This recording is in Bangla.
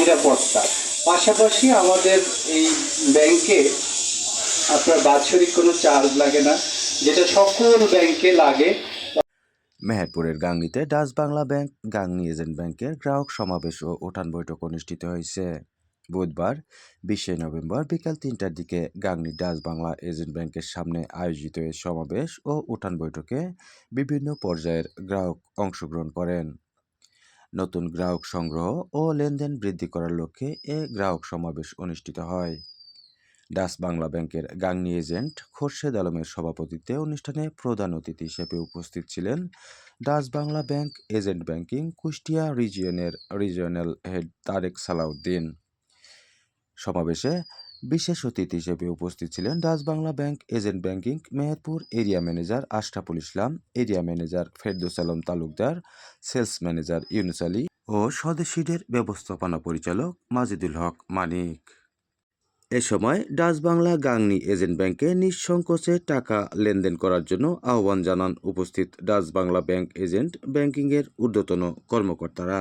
নিরাপত্তা। পাশাপাশি আমাদের এই ব্যাংকে আপনার বাৎসরিক কোনো চার্জ লাগে না, যেটা সকল ব্যাংকে লাগে। মেহেরপুরের গাংনীতে Dutch Bangla bank, Gangni agent ব্যাংকের গ্রাহক সমাবেশ ও উঠান বৈঠক অনুষ্ঠিত হয়েছে। বুধবার, বিশে নভেম্বর বিকাল তিনটার দিকে গাংনী ডাচ বাংলা এজেন্ট ব্যাংকের সামনে আয়োজিত সমাবেশ ও উঠান বৈঠকে বিভিন্ন পর্যায়ের গ্রাহক অংশগ্রহণ করেন। নতুন গ্রাহক সংগ্রহ ও লেনদেন বৃদ্ধি করার লক্ষ্যে এ গ্রাহক সমাবেশ অনুষ্ঠিত হয়। ডাস বাংলা ব্যাংকের গাংনী এজেন্ট খোরশেদ আলমের সভাপতিত্বে অনুষ্ঠানে প্রধান অতিথি হিসেবে উপস্থিত ছিলেন Dutch Bangla bank agent banking Kushtia রিজিয়নের regional head Tarique Salauddin. সমাবেশে বিশেষ অতিথি হিসেবে উপস্থিত ছিলেন Dutch Bangla bank agent banking Meherpur area manager Ashraful Islam, area manager Ferdous Alam Talukdar, sales manager Yunus Ali ও স্বদেশীদের ব্যবস্থাপনা পরিচালক মাজিদুল হক মানিক। এ সময় ডাচ বাংলা গাংনী এজেন্ট ব্যাংকে নিঃসংকোচে টাকা লেনদেন করার জন্য আহ্বান জানান উপস্থিত ডাচ বাংলা ব্যাংক এজেন্ট ব্যাংকিংয়ের ঊর্ধ্বতন কর্মকর্তারা।